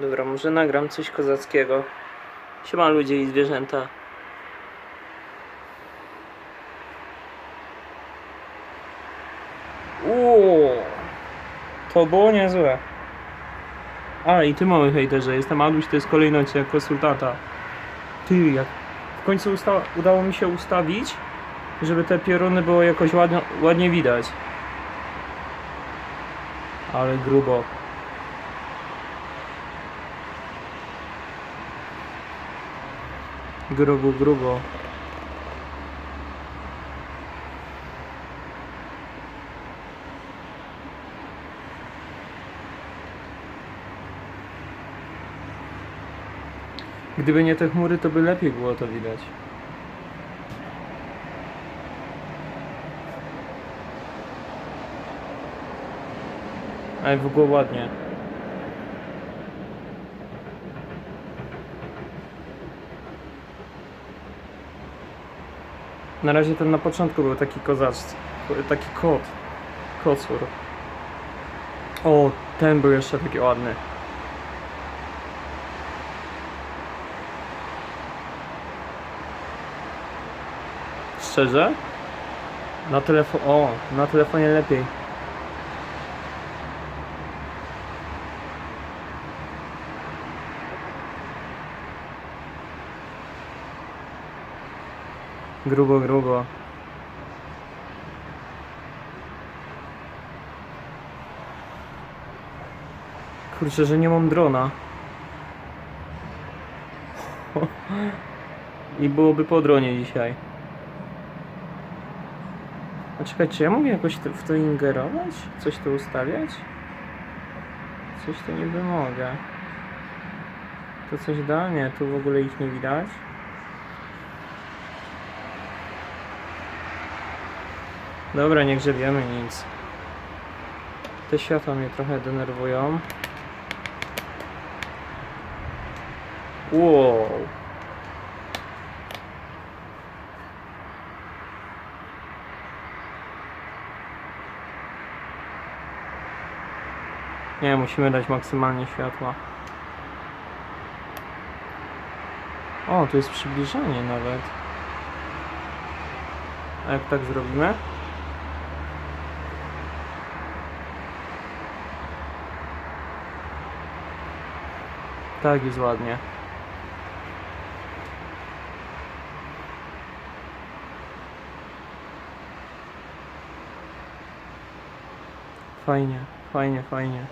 Dobra, może nagram coś kozackiego. Siema ludzie i zwierzęta. Uuu, to było niezłe. A i ty mały hejterze, jestem Aduś, to jest kolejny odcinek konsultanta. Ty, jak w końcu udało mi się ustawić, żeby te pioruny było jakoś ładnie, ładnie widać. Ale grubo. Grubo, grubo. Gdyby nie te chmury, to by lepiej było to widać. Ale w ogóle ładnie. Na razie ten na początku był taki kozacki, taki kot, kocur. O, ten był jeszcze taki ładny. Szczerze? Na telefon, o, na telefonie lepiej. Grubo, grubo. Kurczę, że nie mam drona. I byłoby po dronie dzisiaj. A czekaj, czy ja mogę jakoś w to ingerować? Coś tu ustawiać? Coś tu niby mogę. To coś da? Nie, tu w ogóle ich nie widać. Dobra, nie grzebiemy nic. Te światła mnie trochę denerwują. Wow. Nie, musimy dać maksymalnie światła. O, tu jest przybliżenie nawet. A jak tak zrobimy? Tak, jest ładnie. Fajnie, fajnie, fajnie.